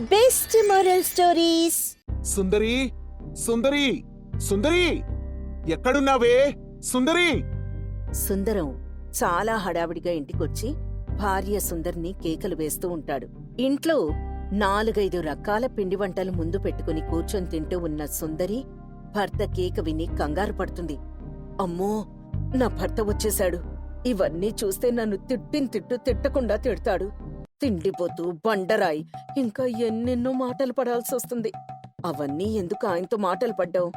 Best moral stories. Sundari Sundari Sundari ఎక్కడున్నావే? సుందరి. సుందరం చాలా హడావిడిగా ఇంటికొచ్చి భార్య సుందర్ని కేకలు వేస్తూ ఉంటాడు. ఇంట్లో నాలుగైదు రకాల పిండి వంటలు ముందు పెట్టుకుని కూర్చొని తింటూ ఉన్న సుందరి భర్త కేక విని కంగారు పడుతుంది. అమ్మో నా భర్త వచ్చేశాడు. ఇవన్నీ చూస్తే నన్ను తిట్టిన తిట్టు తిట్టకుండా తిడతాడు. తిండిపోతూ బండరాయి. ఇంకా ఎన్నెన్నో మాటలు పడాల్సి వస్తుంది. అవన్నీ ఎందుకు ఆయనతో మాటలు పడ్డావు?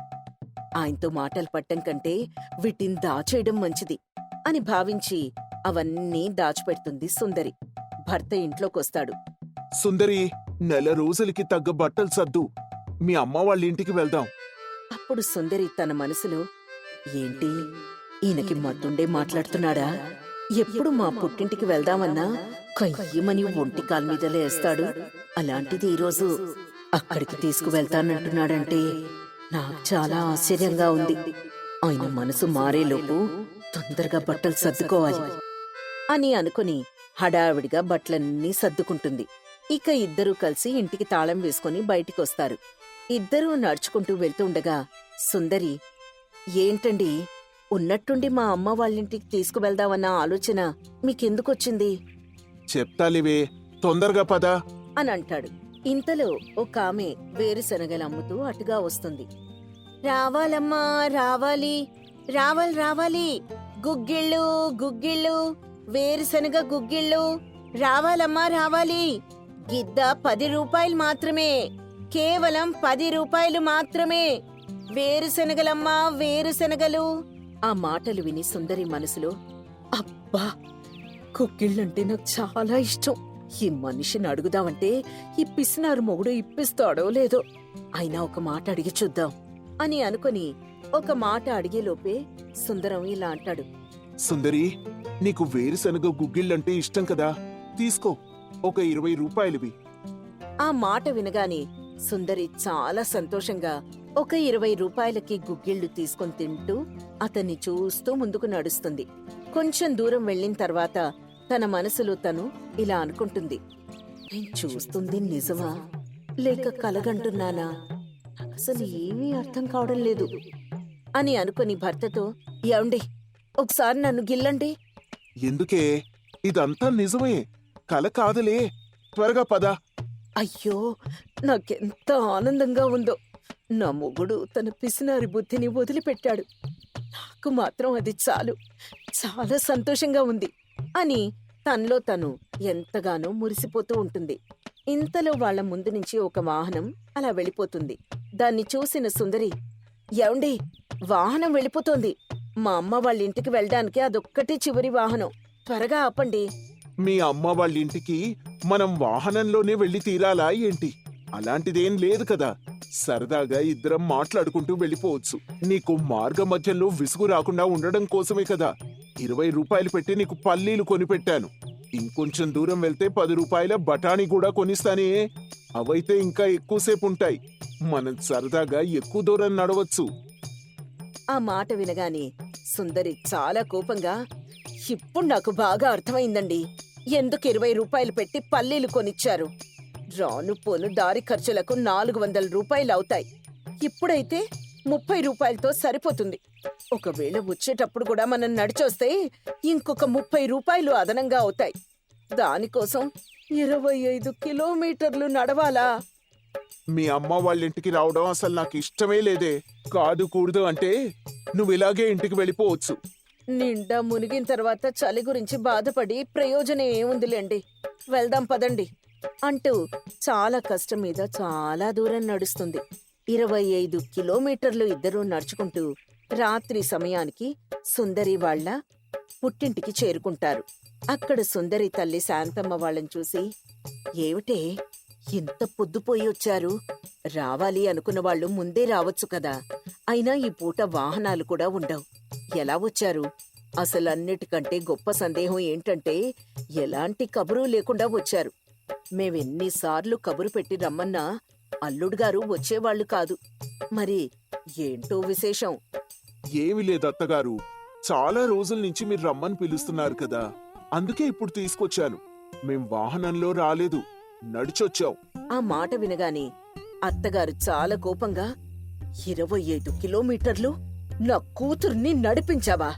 ఆయనతో మాటలు పట్టం కంటే వీటిని దాచేయడం మంచిది అని భావించి అవన్నీ దాచిపెడుతుంది సుందరి. భర్త ఇంట్లోకొస్తాడు. సుందరి నెల రోజులకి తగ్గ బట్టలు సర్దు. మీ అమ్మ వాళ్ళ ఇంటికి వెళ్దాం. అప్పుడు సుందరి తన మనసులో ఏంటి? ఈయనకి మత్తుండే మాట్లాడుతున్నాడా? ఎప్పుడు మా పుట్టింటికి వెళ్దామన్నా కయ్యమని ఒంటి కాలు మీద లేస్తాడు. అలాంటిది ఈరోజు అక్కడికి తీసుకువెళ్తానంటున్నాడంటే నాకు చాలా ఆశ్చర్యంగా ఉంది. ఆయన మనసు మారేలోపు తొందరగా బట్టలు సర్దుకోవాలి అని అనుకుని హడావిడిగా బట్టలన్నీ సర్దుకుంటుంది. ఇక ఇద్దరూ కలిసి ఇంటికి తాళం వేసుకుని బయటికొస్తారు. ఇద్దరూ నడుచుకుంటూ వెళ్తుండగా సుందరి ఏంటండి? ఉన్నట్టుండి మా అమ్మ వాళ్ళింటికి తీసుకువెళ్దామన్న ఆలోచన మీకెందుకొచ్చింది? చెప్తాలివే తొందరగా పద. అని అంటాడు ఇంతలో ఒక ఆమె వేరుశనగలు అమ్ముతూ అటుగా వస్తుంది. రావాలమ్మా రావాలి. రావాలి రావాలి. గుగ్గిళ్ళు గుగ్గిళ్ళు. వేరుశనగ గుగ్గిళ్ళు. రావాలమ్మా రావాలి. గిద్ద పది రూపాయలు మాత్రమే. కేవలం పది రూపాయలు మాత్రమే. వేరుశనగలమ్మా వేరుశనగలు. ఆ మాటలు విని సుందరి మనసులో అబ్బా కుక్కిళ్ళంటే నాకు చాలా ఇష్టం. ఈ మనిషిని అడుగుదామంటే ఈ పిసినారు మొగుడు ఇప్పిస్తాడో లేదో. అయినా ఒక మాట అడిగి చూద్దాం అని అనుకుని ఒక మాట అడిగేలోపే సుందరం ఇలా అంటాడు. సుందరి నీకు వేరుశనగ గుగ్గిళ్ళంటే ఇష్టం కదా. తీసుకో ఒక ఇరవై రూపాయలువి. ఆ మాట వినగానే సుందరి చాలా సంతోషంగా ఒక ఇరవై రూపాయలకి గుగ్గిళ్ళు తీసుకొని తింటూ అతన్ని చూస్తూ ముందుకు నడుస్తుంది. కొంచెం దూరం వెళ్ళిన తర్వాత తన మనసులో తను ఇలా అనుకుంటుంది. నేను చూస్తుంది నిజమా? లేక కలగంటున్నానా? అసలు ఏమీ అర్థం కావడం లేదు. అని అనుకుని భర్తతో ఏమండి ఒకసారి నన్ను గిల్లండి. ఎందుకే? ఇదంతా నిజమే. కల కాదులే. త్వరగా పద. అయ్యో నాకెంత ఆనందంగా ఉందో. నా మొగుడు తన పిసినారి బుద్ధిని వదిలిపెట్టాడు. నాకు మాత్రం అది చాలు. చాలా సంతోషంగా ఉంది అని తనలో తను ఎంతగానో మురిసిపోతూ ఉంటుంది. ఇంతలో వాళ్ళ ముందు నుంచి ఒక వాహనం అలా వెళ్ళిపోతుంది. దాన్ని చూసిన సుందరి ఏమండి వాహనం వెళ్ళిపోతోంది. మా అమ్మ వాళ్ళ ఇంటికి వెళ్ళడానికి అదొక్కటి చివరి వాహనం. త్వరగా ఆపండి. మీ అమ్మ వాళ్ళ ఇంటికి మనం వాహనంలోనే వెళ్ళి తీరాలా ఏంటి? అలాంటిదేం లేదు కదా. సరదాగా ఇద్దరం మాట్లాడుకుంటూ వెళ్ళిపోవచ్చు. నీకు మార్గ మధ్యంలో విసుగు రాకుండా ఉండడం కోసమే కదా. ఇరవై రూపాయలు పెట్టి నీకు పల్లీలు కొనిపెట్టాను. ఇంకొంచెం దూరం వెళ్తే పది రూపాయల బఠానీ కూడా కొనిస్తానే. అవైతే ఇంకా ఎక్కువసేపు ఉంటాయి మనం సరదాగా ఎక్కువ దూరం నడవచ్చు. ఆ మాట వినగానే సుందరి చాలా కోపంగా ఇప్పుడు నాకు బాగా అర్థమైందండి. ఎందుకు ఇరవై రూపాయలు పెట్టి పల్లీలు కొనిచ్చారు? రాను పోను దారి ఖర్చులకు నాలుగు వందల రూపాయలు అవుతాయి. ఇప్పుడైతే ముప్పై రూపాయలతో సరిపోతుంది. ఒకవేళ వచ్చేటప్పుడు కూడా మనం నడిచొస్తే ఇంకొక ముప్పై రూపాయలు అదనంగా అవుతాయి. దానికోసం ఇరవై ఐదు కిలోమీటర్లు నడవాలా? మీ అమ్మ వాళ్ళ ఇంటికి రావడం అసలు నాకు ఇష్టమే లేదే. కాదు కూడదు అంటే నువ్వు ఇలాగే ఇంటికి వెళ్ళిపోవచ్చు. నిండా మునిగిన తర్వాత చలి గురించి బాధపడి ప్రయోజనం ఏముందిలేండి వెళ్దాం పదండి. అంటూ చాలా కష్టం మీద చాలా దూరం నడుస్తుంది. ఇరవై ఐదు కిలోమీటర్లు ఇద్దరూ నడుచుకుంటూ రాత్రి సమయానికి సుందరి వాళ్ళ పుట్టింటికి చేరుకుంటారు. అక్కడ సుందరి తల్లి శాంతమ్మ వాళ్ళని చూసి ఏమిటే ఇంత పొద్దుపోయి వచ్చారు? రావాలి అనుకున్న వాళ్ళు ముందే రావచ్చు కదా. అయినా ఈ పూట వాహనాలు కూడా ఉండవు. ఎలా వచ్చారు? అసలు అన్నిటికంటే గొప్ప సందేహం ఏంటంటే ఎలాంటి కబురు లేకుండా వచ్చారు. మేమెన్నిసార్లు కబురు పెట్టి రమ్మన్నా అల్లుడు గారు వచ్చేవాళ్ళు కాదు. మరి ఏంటో విశేషం? ఏమి లేదు అత్తగారు. చాలా రోజుల నుంచి మీరు రమ్మని పిలుస్తున్నారు కదా. అందుకే ఇప్పుడు తీసుకొచ్చాను. మేం వాహనంలో రాలేదు. నడిచొచ్చాం. ఆ మాట వినగానే అత్తగారు చాలా కోపంగా ఇరవై ఐదు కిలోమీటర్లు నా కూతుర్ని నడిపించావా?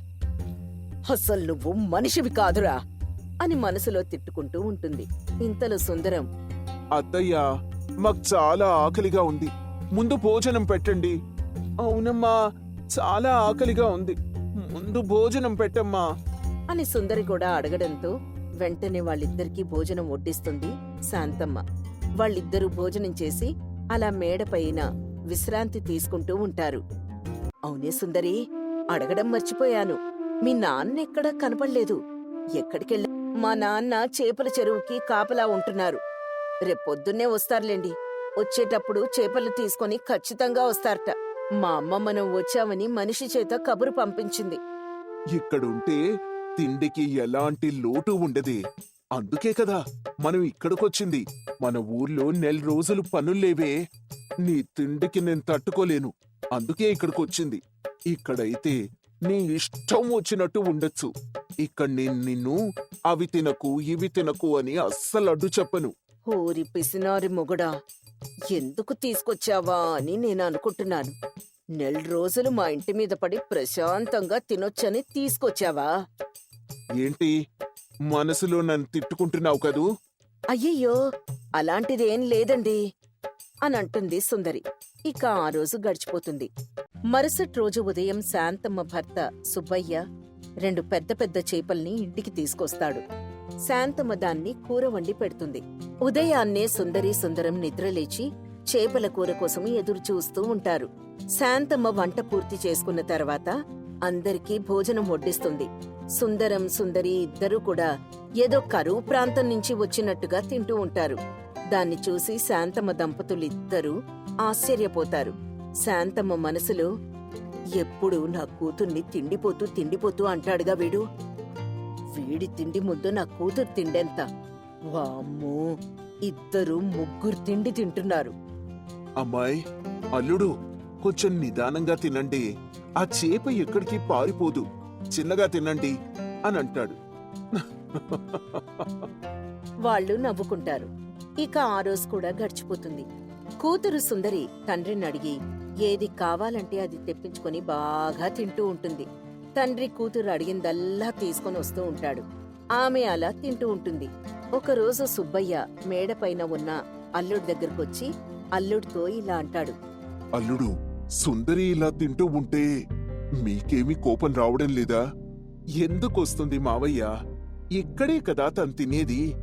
అసలు నువ్వు మనిషివి కాదురా అని మనసులో తిట్టుకుంటూ ఉంటుంది. ఇంతలో సుందరం అత్తయ్య మాకు చాలా ఆకలిగా ఉంది. ముందు భోజనం పెట్టండి. అవునమ్మా చాలా ఆకలిగా ఉంది. ముందు భోజనం పెట్టమ్మా. అని సుందరి కూడా అడగడంతో వెంటనే వాళ్ళిద్దరికీ భోజనం వడ్డిస్తుంది శాంతమ్మ. వాళ్ళిద్దరూ భోజనం చేసి అలా మేడపైన విశ్రాంతి తీసుకుంటూ ఉంటారు. అవునే సుందరి అడగడం మర్చిపోయాను. మీ నాన్న ఎక్కడా కనపడలేదు. ఎక్కడికెళ్ళా? మా నాన్న చేపల చెరువుకి కాపలా ఉంటున్నారు. రేపొద్దున్నే వస్తారులేండి. వచ్చేటప్పుడు చేపలు తీసుకొని ఖచ్చితంగా వస్తారట. మా అమ్మ మనం వచ్చామని మనిషి చేత కబురు పంపించింది. ఇక్కడుంటే తిండికి ఎలాంటి లోటు ఉండదే. అందుకే కదా మనం ఇక్కడికొచ్చింది. మన ఊర్లో నెల రోజులు పనుల్లేవే. నీ తిండికి నేను తట్టుకోలేను. అందుకే ఇక్కడికొచ్చింది. ఇక్కడైతే నీ ఇష్టం వచ్చినట్టు ఉండొచ్చు. ఇక్కడ నేను నిన్ను అవి తినకు ఇవి తినకు అని అస్సలు అడ్డు చెప్పను. ఓరి పిసినారి మొగుడా ఎందుకు తీసుకొచ్చావా అని నేను అనుకుంటున్నాను. నెల రోజులు మా ఇంటి మీద పడి ప్రశాంతంగా తినొచ్చని తీసుకొచ్చావా? ఏంటి? మనసులో నన్ను తిట్టుకుంటున్నావు కదూ? అయ్యయ్యో అలాంటిదేం లేదండి అని అంటుంది సుందరి. ఇక ఆ రోజు గడిచిపోతుంది. మరుసటి రోజు ఉదయం శాంతమ్మ భర్త సుబ్బయ్య రెండు పెద్ద పెద్ద చేపల్ని ఇంటికి తీసుకొస్తాడు. శాంతమ్మ దాన్ని కూర వండి పెడుతుంది. ఉదయాన్నే సుందరి సుందరం నిద్రలేచి చేపల కూర కోసం ఎదురు చూస్తూ ఉంటారు. శాంతమ్మ వంట పూర్తి చేసుకున్న తర్వాత అందరికీ భోజనం వడ్డిస్తుంది. సుందరం సుందరి ఇద్దరూ కూడా ఏదో కరువు ప్రాంతం నుంచి వచ్చినట్టుగా తింటూ ఉంటారు. దాన్ని చూసి శాంతమ్మ దంపతులిద్దరూ ఆశ్చర్యపోతారు. శాంతమ్మ మనసులో ఎప్పుడు నా కూతుర్ని తిండిపోతూ తిండిపోతూ అంటాడుగా వీడు? వీడి తిండి ముద్దు నా కూతురు తిండెంత? వామ్మో ఇద్దరు ముగ్గురు తిండి తింటున్నారు. అమ్మాయి అల్లుడు కొంచెం నిదానంగా తినండి. ఆ చేప ఎక్కడికి పారిపోదు. చిన్నగా తినండి అని అంటాడు. వాళ్ళు నవ్వుకుంటారు. ఇక ఆ రోజు కూడా గడిచిపోతుంది. కూతురు సుందరి తండ్రిని అడిగి ఏది కావాలంటే అది తెప్పించుకొని బాగా తింటూ ఉంటుంది తండ్రి కూతురు అడిగిందల్లా తీసుకొని వస్తూ ఉంటాడు. ఆమె అలా తింటూ ఉంటుంది. ఒకరోజు సుబ్బయ్య మేడపైన ఉన్న అల్లుడి దగ్గరకొచ్చి అల్లుడితో ఇలా అంటాడు. అల్లుడు సుందరి ఇలా తింటూ ఉంటే మీకేమీ కోపం రావడం లేదా? ఎందుకొస్తుంది మావయ్య? ఇక్కడే కదా తను తినేది.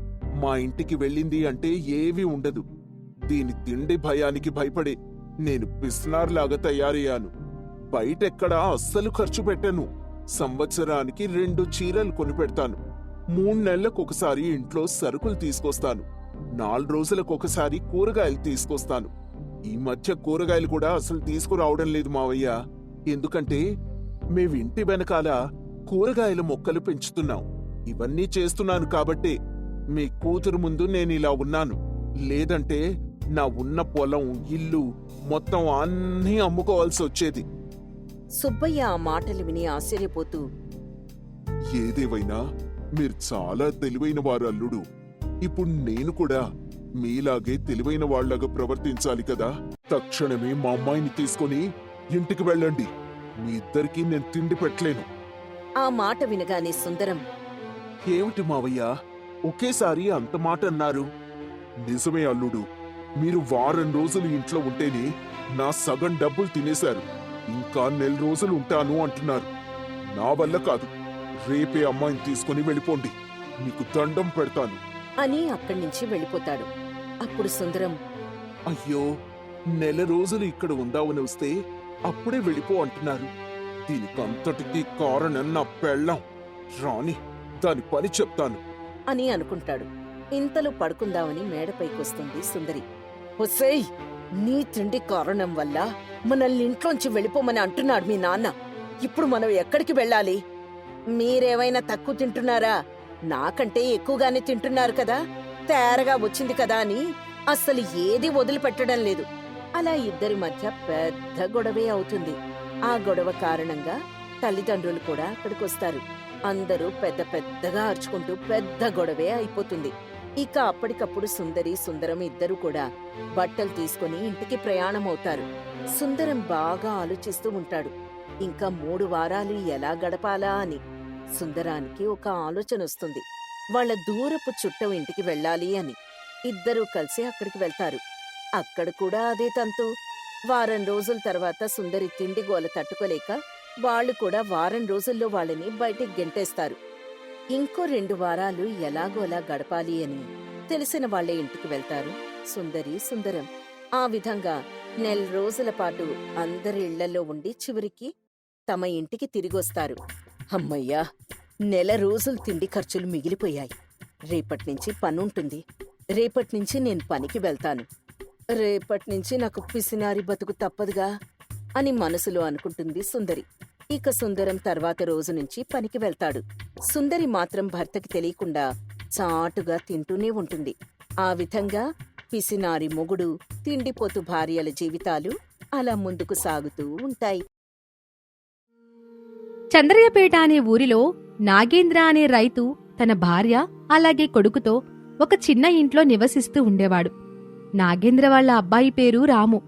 మా ఇంటికి వెళ్ళింది అంటే ఏవీ ఉండదు. దీని తిండి భయానికి భయపడే నేను పిస్నార్లాగా తయారయ్యాను. బయటెక్కడా అస్సలు ఖర్చు పెట్టను. సంవత్సరానికి రెండు చీరలు కొనిపెడతాను. మూడు నెలలకు ఒకసారి ఇంట్లో సరుకులు తీసుకొస్తాను. నాలుగు రోజులకొకసారి కూరగాయలు తీసుకొస్తాను. ఈ మధ్య కూరగాయలు కూడా అసలు తీసుకురావడం లేదు మావయ్య. ఎందుకంటే మేవింటి వెనకాల కూరగాయల మొక్కలు పెంచుతున్నాం. ఇవన్నీ చేస్తున్నాను కాబట్టే మీ కూతురు ముందు నేను ఇలా ఉన్నాను. లేదంటే నా ఉన్న పొలం ఇల్లు మొత్తం అన్నీ అమ్ముకోవాల్సి వచ్చేది. సుబ్బయ్య ఆ మాటలు విని ఆశ్చర్యపోతూ ఏదేవైనా మీరు చాలా తెలివైన వారు అల్లుడు. ఇప్పుడు నేను కూడా మీలాగే తెలివైన వాళ్ళగా ప్రవర్తించాలి కదా. తక్షణమే మా అమ్మాయిని తీసుకొని ఇంటికి వెళ్ళండి. మీ ఇద్దరికీ నేను తిండి పెట్టలేను. ఆ మాట వినగానే సుందరం ఏమిటి మావయ్య? ఒకేసారి అంత మాట అన్నారు. నిజమే అల్లుడు మీరు వారం రోజులు ఇంట్లో ఉంటేనే నా సగం డబ్బులు తినేశారు. ఇంకా నెల రోజులు ఉంటాను అంటున్నారు. నా వల్ల కాదు రేపే అమ్మాయిని తీసుకుని వెళ్ళిపోండి. మీకు దండం పెడతాను. అని అక్కడి నుంచి వెళ్ళిపోతాడు. అప్పుడు సుందరం అయ్యో నెల రోజులు ఇక్కడ ఉందామని వస్తే అప్పుడే వెళ్ళిపో అంటున్నారు. దీనికంతటికీ కారణం నా పెళ్ళాం. రాని దాని పని చెప్తాను. అని అనుకుంటాడు. ఇంతలో పడుకుందామని మేడపైకొస్తుంది సుందరి. ఒసేయ్ నీ తిండి కారణం వల్ల మనల్ని ఇంట్లోంచి వెళ్ళిపోమని అంటున్నాడు మీ నాన్న. ఇప్పుడు మనం ఎక్కడికి వెళ్ళాలి? మీరేవైనా తక్కువ తింటున్నారా? నాకంటే ఎక్కువగానే తింటున్నారు కదా. తేరగా వచ్చింది కదా అని అస్సలు ఏది వదిలిపెట్టడం లేదు. అలా ఇద్దరి మధ్య పెద్ద గొడవే అవుతుంది. ఆ గొడవ కారణంగా తల్లిదండ్రులు కూడా అక్కడికొస్తారు. అందరూ పెద్ద పెద్దగా అరుచుకుంటూ పెద్ద గొడవే అయిపోతుంది. ఇక అప్పటికప్పుడు సుందరి సుందరం ఇద్దరు కూడా బట్టలు తీసుకుని ఇంటికి ప్రయాణమవుతారు. సుందరం బాగా ఆలోచిస్తూ ఉంటాడు. ఇంకా మూడు వారాలు ఎలా గడపాలా అని సుందరానికి ఒక ఆలోచన వస్తుంది. వాళ్ళ దూరపు చుట్టం ఇంటికి వెళ్ళాలి అని ఇద్దరూ కలిసి అక్కడికి వెళ్తారు. అక్కడ కూడా అదే తంతు. వారం రోజుల తర్వాత సుందరి తిండి గోల తట్టుకోలేక వాళ్ళు కూడా వారం రోజుల్లో వాళ్ళని బయటికి గెంటేస్తారు. ఇంకో రెండు వారాలు ఎలాగోలా గడపాలి అని తెలిసిన వాళ్ళే ఇంటికి వెళ్తారు. సుందరి సుందరం. ఆ విధంగా నెల రోజుల పాటు అందరి ఇళ్ళలో ఉండి చివరికి తమ ఇంటికి తిరిగొస్తారు. అమ్మయ్యా నెల రోజులు తిండి ఖర్చులు మిగిలిపోయాయి. రేపట్నుంచి పనుంటుంది. రేపట్నుంచి నేను పనికి వెళ్తాను. రేపట్నుంచి నాకు పిసినారి బతుకు తప్పదుగా. అని మనసులో అనుకుంటుంది సుందరి. ఇక సుందరం తర్వాత రోజు నుంచి పనికి వెళ్తాడు. సుందరి మాత్రం భర్తకి తెలియకుండా చాటుగా తింటూనే ఉంటుంది. ఆ విధంగా పిసినారి మొగుడు తిండిపోతు భార్యల జీవితాలు అలా ముందుకు సాగుతూ ఉంటాయి. చంద్రయ్యపేట అనే ఊరిలో నాగేంద్ర అనే రైతు తన భార్య అలాగే కొడుకుతో ఒక చిన్న ఇంట్లో నివసిస్తూ ఉండేవాడు. నాగేంద్ర వాళ్ళ అబ్బాయి పేరు రాము.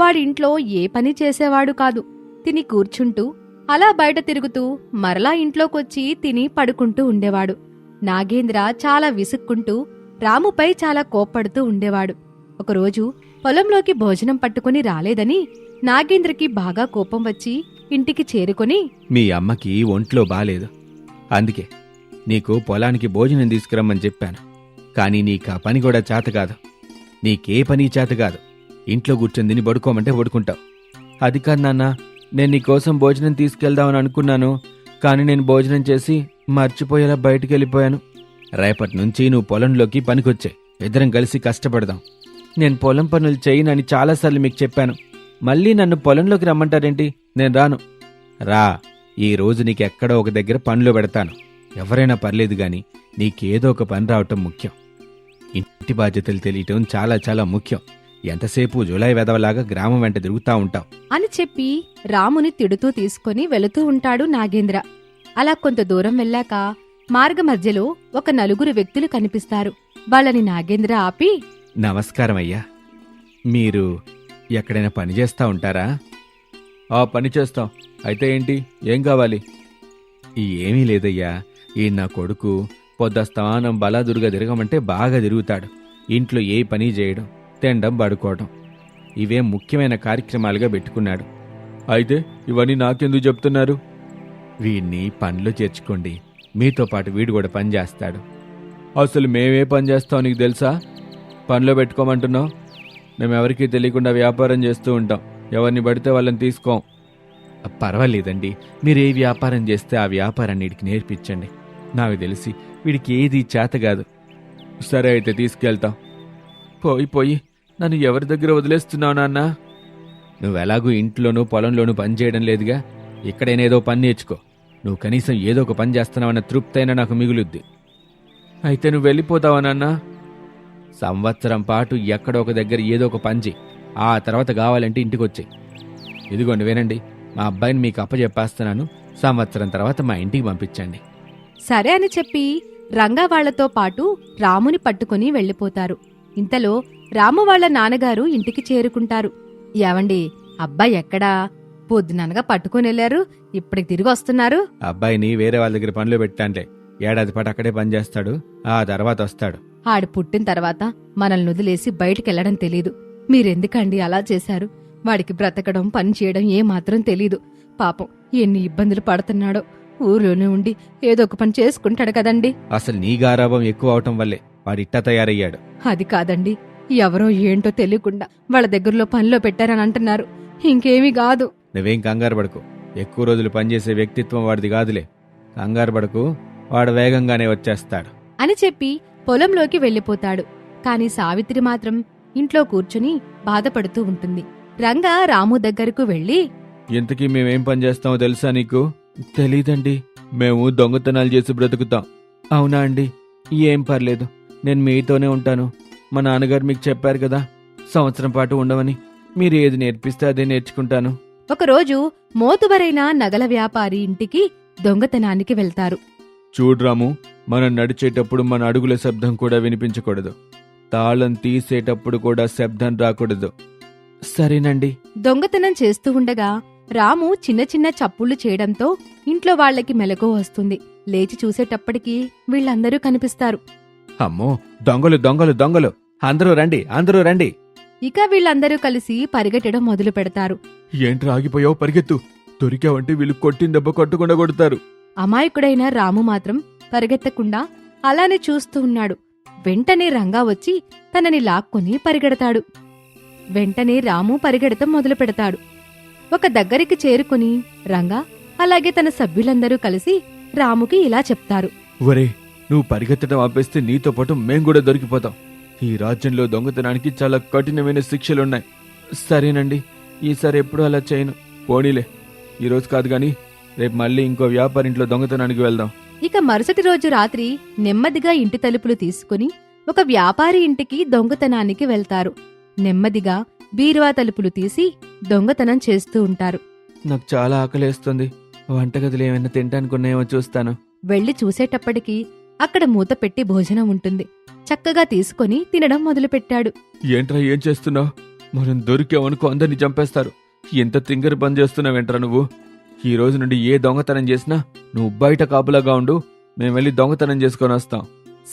వాడింట్లో ఏ పని చేసేవాడు కాదు. తిని కూర్చుంటూ అలా బయట తిరుగుతూ మరలా ఇంట్లోకొచ్చి తిని పడుకుంటూ ఉండేవాడు. నాగేంద్ర చాలా విసుక్కుంటూ రాముపై చాలా కోప్పడుతూ ఉండేవాడు. ఒకరోజు పొలంలోకి భోజనం పట్టుకుని రాలేదని నాగేంద్రకి బాగా కోపం వచ్చి ఇంటికి చేరుకొని మీ అమ్మకి ఒంట్లో బాలేదు. అందుకే నీకు పొలానికి భోజనం తీసుకురమ్మని చెప్పాను. కానీ నీకు ఆ పని కూడా చేత కాదు. నీకే పని చేత కాదు. ఇంట్లో కూర్చొని తిని పడుకోమంటే పడుకుంటావు. అది కాదు నాన్న నేను నీకోసం భోజనం తీసుకెళ్దామని అనుకున్నాను కానీ నేను భోజనం చేసి మర్చిపోయేలా బయటికి వెళ్ళిపోయాను. రేపటి నుంచి నువ్వు పొలంలోకి పనికొచ్చే. ఇద్దరం కలిసి కష్టపడదాం. నేను పొలం పనులు చేయనని చాలాసార్లు మీకు చెప్పాను. మళ్ళీ నన్ను పొలంలోకి రమ్మంటారేంటి? నేను రాను. రా ఈ రోజు నీకెక్కడో ఒక దగ్గర పనులు పెడతాను. ఎవరైనా పర్లేదు గాని నీకేదో ఒక పని రావటం ముఖ్యం. ఇంటి బాధ్యతలు తెలియటం చాలా చాలా ముఖ్యం. ఎంతసేపు జులై వెదవలాగా గ్రామం వెంట తిరుగుతా ఉంటావు? అని చెప్పి రాముని తిడుతూ తీసుకొని వెళుతూ ఉంటాడు నాగేంద్ర. అలా కొంత దూరం వెళ్ళాక మార్గ మధ్యలో ఒక నలుగురు వ్యక్తులు కనిపిస్తారు. వాళ్ళని నాగేంద్ర ఆపి నమస్కారం అయ్యా మీరు ఎక్కడైనా పని చేస్తా ఉంటారా? ఆ పని చేస్తాం. అయితే ఏంటి? ఏం కావాలి? ఏమీ లేదయ్యా. ఈ నా కొడుకు పొద్దస్తమానం బలాదురుగా తిరగమంటే బాగా తిరుగుతాడు. ఇంట్లో ఏ పని చేయడం? తినడం పడుకోవడం ఇవే ముఖ్యమైన కార్యక్రమాలుగా పెట్టుకున్నాడు. అయితే ఇవన్నీ నాకెందుకు చెప్తున్నారు? వీడిని పనిలో చేర్చుకోండి. మీతో పాటు వీడు కూడా పని చేస్తాడు. అసలు మేమే పని చేస్తాం నీకు తెలుసా? పనిలో పెట్టుకోమంటున్నావు? మేము ఎవరికీ తెలియకుండా వ్యాపారం చేస్తూ ఉంటాం. ఎవరిని పడితే వాళ్ళని తీసుకోం. పర్వాలేదండి. మీరు ఏ వ్యాపారం చేస్తే ఆ వ్యాపారాన్ని వీడికి నేర్పించండి. నాకు తెలిసి వీడికి ఏది చేత కాదు. సరే అయితే తీసుకెళ్తాం. పోయి పోయి. నన్ను ఎవరి దగ్గర వదిలేస్తున్నావు నాన్న? నువ్వెలాగూ ఇంట్లోనూ పొలంలోనూ పని చేయడం లేదుగా. ఇక్కడైనా ఏదో పని నేర్చుకో. నువ్వు కనీసం ఏదో ఒక పని చేస్తున్నావన్న తృప్తి అయినా నాకు మిగులుద్ది. అయితే నువ్వు వెళ్ళిపోతావా నాన్న? సంవత్సరం పాటు ఎక్కడో ఒక దగ్గర ఏదో ఒక పని చెయ్యి ఆ తర్వాత కావాలంటే ఇంటికి వచ్చాయి ఇదిగోండి వినండి. మా అబ్బాయిని మీకు అప్పచెప్పేస్తున్నాను సంవత్సరం తర్వాత మా ఇంటికి పంపించండి. సరే అని చెప్పి రంగా వాళ్ళతో పాటు రాముని పట్టుకుని వెళ్ళిపోతారు. ఇంతలో రాము వాళ్ళ నాన్నగారు ఇంటికి చేరుకుంటారు. ఏవండి అబ్బాయి ఎక్కడా? పొద్దుననగా పట్టుకుని వెళ్ళారు ఇప్పటికి తిరిగి వస్తున్నారు. అబ్బాయిని వేరే వాళ్ళ దగ్గర పనులు పెట్టానులే. ఏడాది పాటు అక్కడే పని చేస్తాడు ఆ తర్వాత వస్తాడు. ఆడు పుట్టిన తర్వాత మనల్ని వదిలేసి బయటికెళ్ళడం తెలీదు. మీరెందుకండి అలా చేశారు? వాడికి బ్రతకడం పని చేయడం ఏమాత్రం తెలీదు. పాపం ఎన్ని ఇబ్బందులు పడుతున్నాడో. ఊర్లోనే ఉండి ఏదో ఒక పని చేసుకుంటాడు కదండి. అసలు నీ గారాభం ఎక్కువ అవటం వల్లే వాడిట్టా తయారయ్యాడు. అది కాదండి ఎవరో ఏంటో తెలియకుండా వాళ్ళ దగ్గరలో పనిలో పెట్టారని అంటున్నారు. ఇంకేమీ కాదు. నువ్వేం కంగారు పడకు. ఎక్కువ రోజులు పనిచేసే వ్యక్తిత్వం వాడిది కాదులే. కంగారు పడకు. వాడు వేగంగానే వచ్చేస్తాడు. అని చెప్పి పొలంలోకి వెళ్ళిపోతాడు. కాని సావిత్రి మాత్రం ఇంట్లో కూర్చుని బాధపడుతూ ఉంటుంది. రంగా రాము దగ్గరకు వెళ్ళి ఇంతకీ మేమేం పని చేస్తామో తెలుసా నీకు? తెలీదండి. మేము దొంగతనాలు చేసి బ్రతుకుతాం. అవునా అండి? ఏం పర్లేదు. నేను మీతోనే ఉంటాను. మా నాన్నగారు మీకు చెప్పారు కదా సంవత్సరం పాటు ఉండమని మీరు ఏది నేర్పిస్తే అదే నేర్చుకుంటాను. ఒకరోజు మోతుబరైన నగల వ్యాపారి ఇంటికి దొంగతనానికి వెళ్తారు. చూడ్రాము మనం నడిచేటప్పుడు మన అడుగుల శబ్దం కూడా వినిపించకూడదు. తాళం తీసేటప్పుడు కూడా శబ్దం రాకూడదు. సరేనండి. దొంగతనం చేస్తూ ఉండగా రాము చిన్న చిన్న చప్పుళ్ళు చేయడంతో ఇంట్లో వాళ్ళకి మెలకు వస్తుంది. లేచి చూసేటప్పటికి వీళ్ళందరూ కనిపిస్తారు. అమ్మో దొంగలు దొంగలు దొంగలు. అందరూ రండి అందరూ రండి. ఇక వీళ్ళందరూ కలిసి పరిగెట్టడం మొదలు పెడతారు. ఏంట్రా ఆగిపోయావు? పరిగెత్తు. దొరికావంటే వీళ్ళు కొట్టిన దెబ్బ కొట్టకుండా కొడతారు. అమాయకుడైన రాము మాత్రం పరిగెత్తకుండా అలానే చూస్తూ ఉన్నాడు. వెంటనే రంగా వచ్చి తనని లాక్కొని పరిగెడతాడు. వెంటనే రాము పరిగెడతం మొదలు పెడతాడు. ఒక దగ్గరికి చేరుకుని రంగా అలాగే తన సభ్యులందరూ కలిసి రాముకి ఇలా చెప్తారు. ఒరే నువ్వు పరిగెత్తడం ఆపేస్తే నీతో పాటు మేం కూడా దొరికిపోతాం. ఈ రాజ్యంలో దొంగతనానికి చాలా కఠినమైన శిక్షలున్నాయి. సరేనండి ఈసారి ఎప్పుడూ అలా చేయను. పోనీలే ఈరోజు కాదు గాని రేపు మళ్ళీ ఇంకో వ్యాపారింట్లో దొంగతనానికి వెళ్దాం. ఇక మరుసటి రోజు రాత్రి నెమ్మదిగా ఇంటి తలుపులు తీసుకుని ఒక వ్యాపారి ఇంటికి దొంగతనానికి వెళ్తారు. నెమ్మదిగా బీరువా తలుపులు తీసి దొంగతనం చేస్తూ ఉంటారు. నాకు చాలా ఆకలేస్తుంది. వంటగదిలో ఏమైనా తినడానికి ఉన్నాయేమో చూస్తాను. వెళ్ళి చూసేటప్పటికి అక్కడ మూత పెట్టి భోజనం ఉంటుంది. చక్కగా తీసుకొని తినడం మొదలుపెట్టాడు. ఏంట్రా ఏం చేస్తున్నావు? మనం దొరికామనుకో అందరిని చంపేస్తారు. ఎంత తింగరి పని చేస్తున్నావేంట్రా నువ్వు? ఈ రోజు నుండి ఏ దొంగతనం చేసినా నువ్వు బయట కాపులాగా ఉండు. మేము వెళ్ళి దొంగతనం చేసుకొని వస్తాం.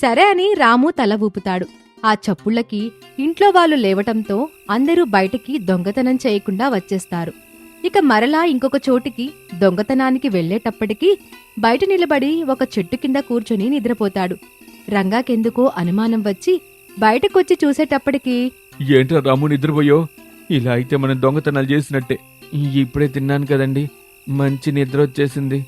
సరే అని రాము తల ఊపుతాడు. ఆ చప్పుళ్ళకి ఇంట్లో వాళ్ళు లేవటంతో అందరూ బయటికి దొంగతనం చేయకుండా వచ్చేస్తారు. ఇక మరలా ఇంకొక చోటికి దొంగతనానికి వెళ్ళేటప్పటికి బయట నిలబడి ఒక చెట్టు కింద కూర్చొని నిద్రపోతాడు. రంగాకెందుకో అనుమానం వచ్చి బయటకొచ్చి చూసేటప్పటికి ఏంట్రా రాము నిద్రపోయో? ఇలా అయితే మనం దొంగతనాలు చేసినట్టే. ఇప్పుడే తిన్నాను కదండి మంచి నిద్ర వచ్చేసింది.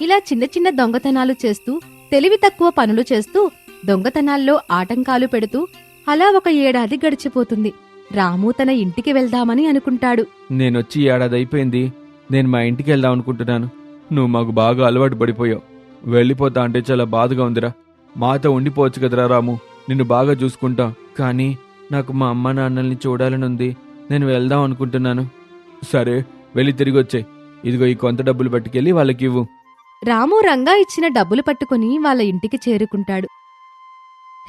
ఇలా చిన్న చిన్న దొంగతనాలు చేస్తూ తెలివి తక్కువ పనులు చేస్తూ దొంగతనాల్లో ఆటంకాలు పెడుతూ అలా ఒక ఏడాది గడిచిపోతుంది. రాము తన ఇంటికి వెళ్దామని అనుకుంటాడు. నేనొచ్చి ఏడాది అయిపోయింది. నేను మా ఇంటికి వెళ్దాం అనుకుంటున్నాను. నువ్వు మాకు బాగా అలవాటు పడిపోయావు. వెళ్ళిపోతా అంటే చాలా బాధగా ఉందిరా. మాతో ఉండిపోవచ్చు కదరా రాము. నిన్ను బాగా చూసుకుంటా. కానీ నాకు మా అమ్మ నాన్నల్ని చూడాలని ఉంది. నేను వెళ్దాం అనుకుంటున్నాను. సరే వెళ్ళి తిరిగి వచ్చాయి. ఇదిగో ఈ కొంత డబ్బులు పట్టుకెళ్ళి వాళ్ళకి ఇవ్వు. రాము రంగా ఇచ్చిన డబ్బులు పట్టుకుని వాళ్ళ ఇంటికి చేరుకుంటాడు.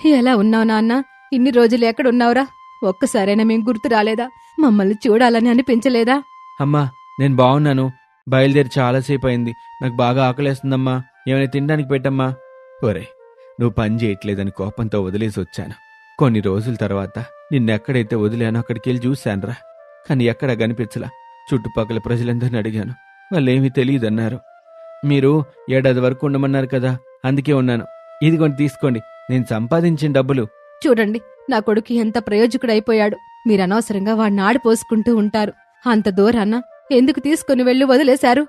ఎలా ఉన్నావు నాన్న? ఇన్ని రోజులు ఎక్కడున్నావురా? ఒక్కసారైనా మేం గుర్తు రాలేదా? మమ్మల్ని చూడాలని అనిపించలేదా? అమ్మా నేను బాగున్నాను బయలుదేరి చాలాసేపు అయింది నాకు బాగా ఆకలేస్తుందమ్మా. ఏమైనా తినడానికి పెట్టమ్మా. ఒరే నువ్వు పని చేయట్లేదని కోపంతో వదిలేసి వచ్చాను. కొన్ని రోజుల తర్వాత నిన్నెక్కడైతే వదిలానో అక్కడికి వెళ్ళి చూశానురా. కానీ ఎక్కడా కనిపించలా. చుట్టుపక్కల ప్రజలందరిని అడిగాను. వాళ్ళేమీ తెలియదన్నారు. మీరు ఏడాది వరకు ఉండమన్నారు కదా అందుకే ఉన్నాను. ఇదిగోండి తీసుకోండి. నేను సంపాదించిన డబ్బులు చూడండి నా కొడుకు ఎంత ప్రయోజకుడైపోయాడు. మీరు అనవసరంగా వాడిని ఆడిపోసుకుంటూ ఉంటారు. అంత దూరాన్న ఎందుకు తీసుకుని వెళ్ళి వదిలేశారు?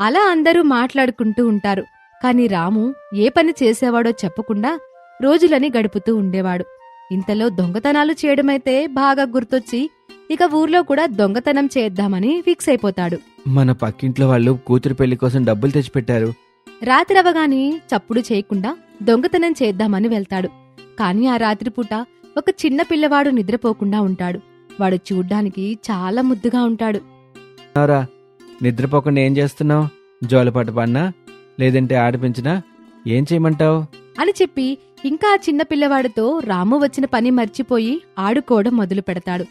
అలా అందరూ మాట్లాడుకుంటూ ఉంటారు. కాని రాము ఏ పని చేసేవాడో చెప్పకుండా రోజులని గడుపుతూ ఉండేవాడు. ఇంతలో దొంగతనాలు చేయడమైతే బాగా గుర్తొచ్చి ఇక ఊర్లో కూడా దొంగతనం చేద్దామని ఫిక్స్ అయిపోతాడు. మన పక్కింట్లో వాళ్ళు కూతురు పెళ్ళి కోసం డబ్బులు తెచ్చిపెట్టారు. రాత్రవగానే చప్పుడు చేయకుండా దొంగతనం చేద్దామని వెళ్తాడు. కాని ఆ రాత్రిపూట ఒక చిన్న పిల్లవాడు నిద్రపోకుండా ఉంటాడు. వాడు చూడ్డానికి చాలా ముద్దుగా ఉంటాడు. నిద్రపోకుండా ఏం చేస్తున్నావు? జోలపాట పడినా లేదంటే ఆడిపించినా ఏం చేయమంటావు? అని చెప్పి ఇంకా ఆ చిన్న పిల్లవాడితో రాము వచ్చిన పని మర్చిపోయి ఆడుకోవడం మొదలు పెడతాడు.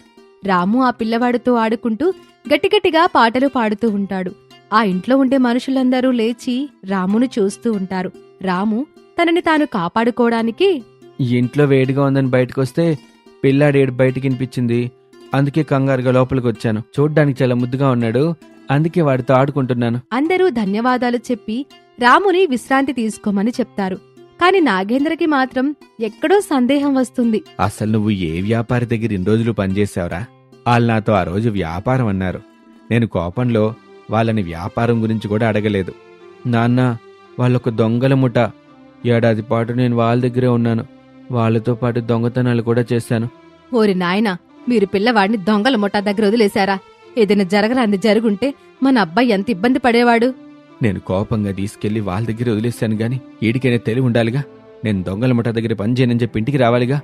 రాము ఆ పిల్లవాడితో ఆడుకుంటూ గట్టిగట్టిగా పాటలు పాడుతూ ఉంటాడు. ఆ ఇంట్లో ఉండే మనుషులందరూ లేచి రామును చూస్తూ ఉంటారు. రాము తనని తాను కాపాడుకోవడానికి ఇంట్లో వేడిగా ఉందని బయటకు వస్తే పిల్లాడి ఏడు బయటికి వినిపించింది. అందుకే కంగారుగా లోపలికి వచ్చాను. చూడ్డానికి చాలా ముద్దుగా ఉన్నాడు. అందుకే వాడితో ఆడుకుంటున్నాను. అందరూ ధన్యవాదాలు చెప్పి రాముని విశ్రాంతి తీసుకోమని చెప్తారు. కాని నాగేంద్రకి మాత్రం ఎక్కడో సందేహం వస్తుంది. అసలు నువ్వు ఏ వ్యాపారి దగ్గర ఇన్ని రోజులు పనిచేసావురా వాళ్ళు నాతో ఆ రోజు వ్యాపారం అన్నారు. నేను కోపంలో వాళ్ళని వ్యాపారం గురించి కూడా అడగలేదు. నాన్న వాళ్ళొక దొంగల ముఠ. ఏడాది పాటు నేను వాళ్ళ దగ్గరే ఉన్నాను. వాళ్ళతో పాటు దొంగతనాలు కూడా చేశాను. ఓరి నాయనా మీరు పిల్లవాడిని దొంగల ముఠా దగ్గర వదిలేశారా? ఏదైనా జరగరాంది జరుగుంటే మన అబ్బాయి ఎంత ఇబ్బంది పడేవాడు? నేను కోపంగా తీసుకెళ్ళి వాళ్ళ దగ్గర వదిలేశాను గాని ఈడికైనా తెలివి ఉండాలిగా? నేను దొంగల ముఠ దగ్గర పని చేయనని చెప్పి ఇంటికి రావాలిగా?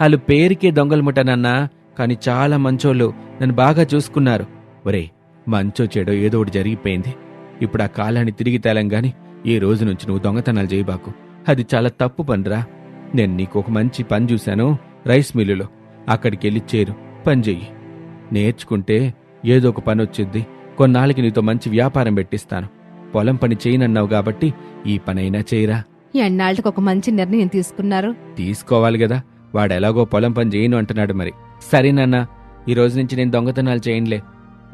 వాళ్ళు పేరుకే దొంగల ముఠ నాన్న కానీ చాలా మంచోళ్ళు నన్ను బాగా చూసుకున్నారు. ఒరే మంచో చెడో ఏదో ఒకటి జరిగిపోయింది. ఇప్పుడు ఆ కాలాన్ని తిరిగి తేలం గాని ఈ రోజు నుంచి నువ్వు దొంగతనాలు చేయబాకు. అది చాలా తప్పు పనిరా. నేను నీకు ఒక మంచి పని చూశాను. రైస్ మిల్లులో. అక్కడికి వెళ్ళి చేరు. పని చెయ్యి. నేర్చుకుంటే ఏదో ఒక పని వచ్చిద్ది కొన్నాళ్ళకి నీతో మంచి వ్యాపారం పెట్టిస్తాను. పొలం పని చేయనన్నావు కాబట్టి ఈ పనైనా చేయరా? ఎన్నాళ్ళకి ఒక మంచి నిర్ణయం తీసుకున్నారు? తీసుకోవాలి కదా వాడు ఎలాగో పొలం పని చేయను అంటున్నాడు మరి. సరేనన్నా ఈ రోజు నుంచి నేను దొంగతనాలు చేయనులే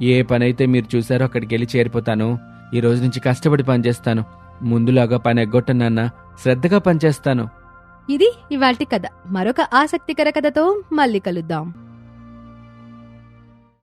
ఏ పనైతే మీరు చూసారో అక్కడికి వెళ్ళి చేరిపోతాను. ఈ రోజు నుంచి కష్టపడి పనిచేస్తాను ముందులాగా పని ఎగ్గొట్టనన్నా శ్రద్ధగా పనిచేస్తాను ఇది ఇవాల్టి కథ. మరొక ఆసక్తికర కథతో మళ్ళీ కలుద్దాం.